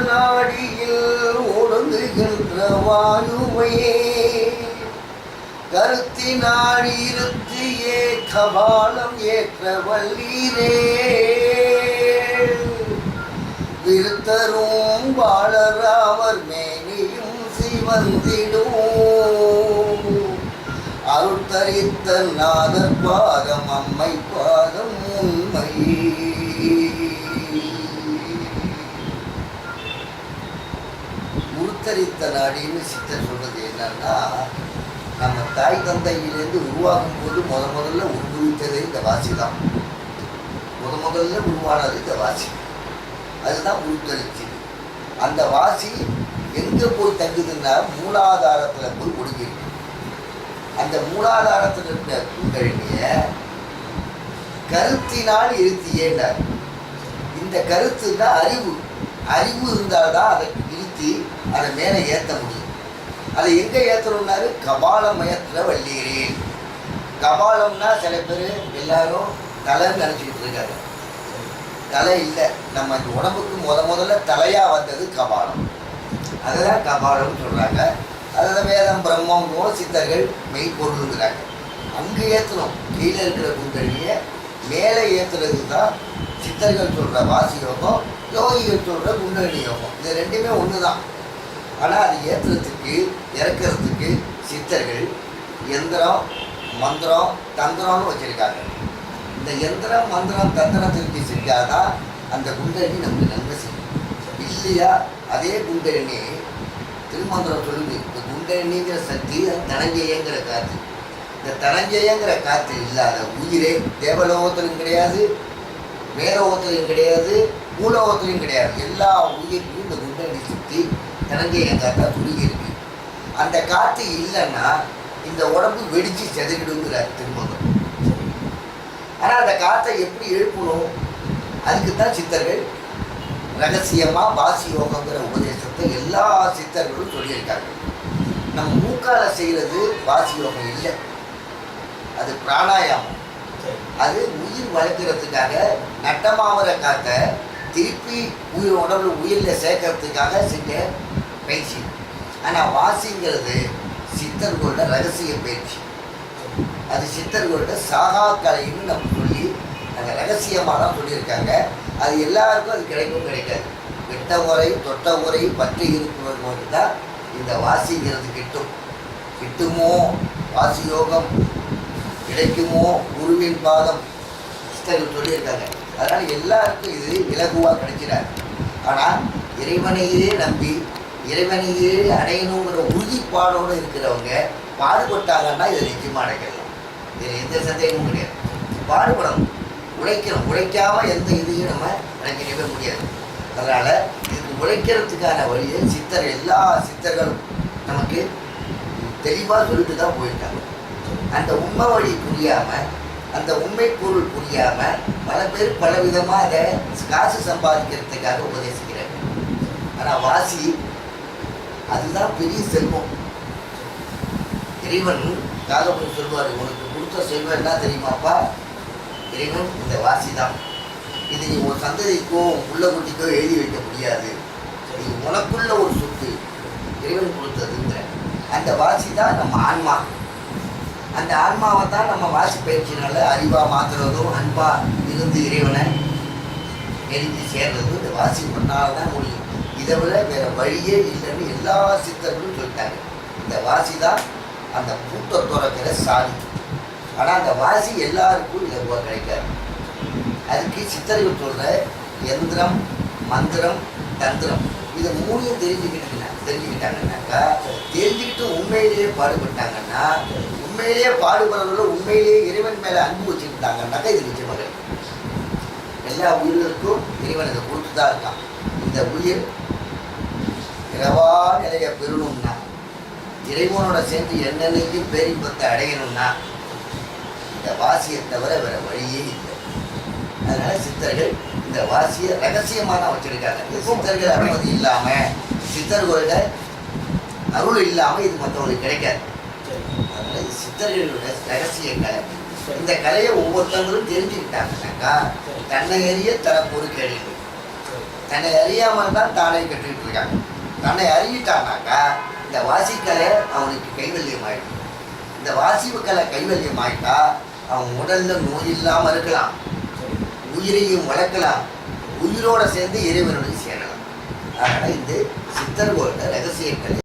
நாடியில் ஒடுங்குகின்ற வாயுவையே கருத்தினாடி இருத்தியே கபாலம் ஏற்ற வல்லீரே. விருத்தரும் வாழராமர் மேனியும் சிவந்திடும். அருள் தரித்த நாதர் பாத அம்மை பாதம் உண்மை சித்த நாடின்னு சித்தர் சொல்றது என்னன்னா நம்ம தாய் தந்தையிலேருந்து உருவாகும் போது முத முதல்ல உருவித்ததே இந்த வாசி தான். முத முதல்ல உருவானது இந்த வாசி. அதுதான் உருத்தரிச்சு அந்த வாசி எங்க போய் தங்குதுன்னா மூலாதாரத்துல போய் ஒடுங்கிருக்கு அந்த மூலாதாரத்தில் இருக்கிற கூட்டணிய கருத்தினால் இருத்தியேண்டார் இந்த கருத்து தான் அறிவு அறிவு இருந்தால்தான் அதை செலுத்தி அதை மேலே ஏற்ற முடியும். அதை எங்கே ஏற்றணும்னாரு? கபாலமயத்தில் வள்ளிகிறேன் கபாலம்னா சில பேர் எல்லாரும் தலைன்னு நினச்சிக்கிட்டு இருக்காங்க. தலை இல்லை. நம்ம இந்த உடம்புக்கு முத முதல்ல தலையாக வந்தது கபாலம். அதுதான் கபாலம்னு சொல்கிறாங்க அதான் வேதம் பிரம்மம் சித்தர்கள் மெய்ப்பொருளுங்கிறாங்க அங்கே ஏற்றணும். கீழே இருக்கிற குண்டலியை மேலே ஏற்றுறது தான் சித்தர்கள் சொல்கிற வாசி யோகம் யோகிகள் சொல்கிற குண்டலினி யோகம். இது ரெண்டுமே ஒன்று தான் ஆனால் அது ஏற்றுறதுக்கு இறக்கிறதுக்கு சித்தர்கள் எந்திரம் மந்திரம் தந்திரம்னு வச்சுருக்காங்க. இந்த எந்திரம் மந்திரம் தந்திரத்திற்கு செஞ்சாதான் அந்த குண்டலினி நமக்கு நன்மை செய்யும். இல்லையா? அதே குண்டலினி திருமந்திரம் சொல்லுது இந்த குண்டலினிங்கிற சக்தி தனஞ்சயங்கிற காற்று. இந்த தனஞ்சயங்கிற காற்று இல்லாத உயிரே தேவலோகத்திலும் கிடையாது மேலோகத்திலும் கிடையாது பூலோகத்திலும் கிடையாது. எல்லா உயிர்க்கும் இந்த குண்டலினி சுற்றி தனஞ்சயம் எங்கள் துருகி இருக்கு. அந்த காற்று இல்லைன்னா இந்த உடம்பு வெடிச்சு செதுக்கிடுங்கிறார் திருமணம் ஆனால் அந்த காற்றை எப்படி எழுப்பணும்? அதுக்கு தான் சித்தர்கள் ரகசியமாக வாசி யோகங்கிற உபதேசத்தை எல்லா சித்தர்களும் சொல்லியிருக்காங்க. நம்ம மூக்கால செய்கிறது வாசி யோகம் இல்லை. அது பிராணாயாமம். அது உயிர் வளர்க்கறதுக்காக நட்டமாவர காத்த திருப்பி உயிர் உடம்புல உயிரில் சேர்க்கறதுக்காக செஞ்ச பயிற்சி. ஆனால் வாசிங்கிறது சித்தர்களோட ரகசிய பயிற்சி. அது சித்தர்களோட சாகா கலைன்னு நம்ம சொல்லி அந்த ரகசியமாக தான் சொல்லியிருக்காங்க. அது எல்லாருக்கும் அது கிடைக்கும் கிடைக்காது. விட்ட முறை தொட்ட முறை பற்றி இருக்கிறது தான் இந்த வாசிங்கிறது கிட்டும். கிட்டுமோ? வாசி யோகம் கிடைக்குமோ குருவின் பாதம்? சித்தர்கள் சொல்லியிருக்காங்க. அதனால் எல்லாருக்கும் இது இலகுவாக கிடைக்கிறார். ஆனால் இறைவனையே நம்பி இறைவனையே அடையணுங்கிற உறுதிப்பாடோடு இருக்கிறவங்க பாடுபட்டாங்கன்னா இதை நிச்சயமாக அடைக்கலாம். இதில் எந்த சந்தேகமும் கிடையாது. பாடுபடணும். உழைக்கணும். உழைக்காமல் எந்த இதையும் நம்ம அடைக்கவே முடியாது. அதனால் இதுக்கு உழைக்கிறதுக்கான வழியை சித்தர் எல்லா சித்தர்களும் நமக்கு தெளிவாக சொல்லிட்டு தான் போயிருக்காங்க. அந்த உண்மை வழி புரியாமல் அந்த உண்மை பொருள் புரியாமல் பல பேர் பல விதமாக அதை காசு சம்பாதிக்கிறதுக்காக உபதேசிக்கிறாங்க. ஆனால் வாசி அதுதான் பெரிய செல்வம். இறைவன் காகப்பன் சொல்வார் உனக்கு கொடுத்த செல்வம் என்ன தெரியுமாப்பா? இறைவன் இந்த வாசி தான். இது நீ உன் சந்ததிக்கோ உள்ள குட்டிக்கோ எழுதி வைக்க முடியாது. இது உனக்குள்ள ஒரு சொத்து. இறைவன் கொடுத்ததுங்கிற அந்த வாசி தான் நம்ம ஆன்மா. அந்த ஆன்மாவை தான் நம்ம வாசி பயிற்சினால அறிவாக மாத்துறதும் அன்பாக இருந்து இறைவனை எரிஞ்சு சேர்றதும் இந்த வாசி பண்ணால தான் முடியும். இதை விட வேறு வழியே இல்லைன்னு எல்லா சித்தர்களும் சொல்லிட்டாங்க. இந்த வாசி தான் அந்த பூத்த துறக்கிற சாதி. ஆனால் அந்த வாசி எல்லாருக்கும் இலகுவாக கிடைக்காது. அதுக்கு சித்தர்கள் சொல்கிற எந்திரம் மந்திரம் தந்திரம். இதை மூணையும் தெரிஞ்சுக்கிட்டு தெரிஞ்சுக்கிட்டாங்கன்னாக்கா தெரிஞ்சுக்கிட்டு உண்மையிலேயே பாடுபட்டாங்கன்னா உண்மையிலேயே பாடுபடுறவங்கள உண்மையிலேயே இறைவன் மேலே அன்பு வச்சுக்கிட்டாங்கன்னாக்கா இது நிச்சயமாக எல்லா உயிர்களுக்கும் இறைவன் இதை கொடுத்து தான் இருக்கான். இந்த உயிர் இரவா நிலையை பெறணும்னா இறைவனோட சேர்ந்து என்னென்னைக்கும் பேரின்பத்தை அடையணும்னா இந்த வாசியை தவிர வேற வழியே இல்லை. அதனால சித்தர்கள் இந்த வாசியை ரகசியமாக தான் வச்சிருக்காங்க. சித்தர்கள் அனுமதி இல்லாமல் சித்தர்களோட அருள் இல்லாமல் இது மற்றவங்களுக்கு கிடைக்காது. சித்தர்களுடைய ரகசிய கலை. இந்த கலையை ஒவ்வொருத்தவங்களும் தெரிஞ்சுக்கிட்டாங்கன்னாக்கா தன்னை எறிய தரப்பொரு கேள்வி தன்னை அறியாமல் தான் தானே கட்டிட்டு இருக்காங்க. தன்னை அறியிட்டானாக்கா இந்த வாசிக்கலை அவனுக்கு கைவல்யமாயிடும். இந்த வாசிப்பு கலை கைவல்யம் ஆயிட்டா அவன் உடல்ல நோய் இல்லாமல் இருக்கலாம். உயிரையும் வளர்க்கலாம். உயிரோட சேர்ந்து இறைவனுடன் சேரலாம். அதனால் இந்த சித்தர்களோட ரகசியக்கலை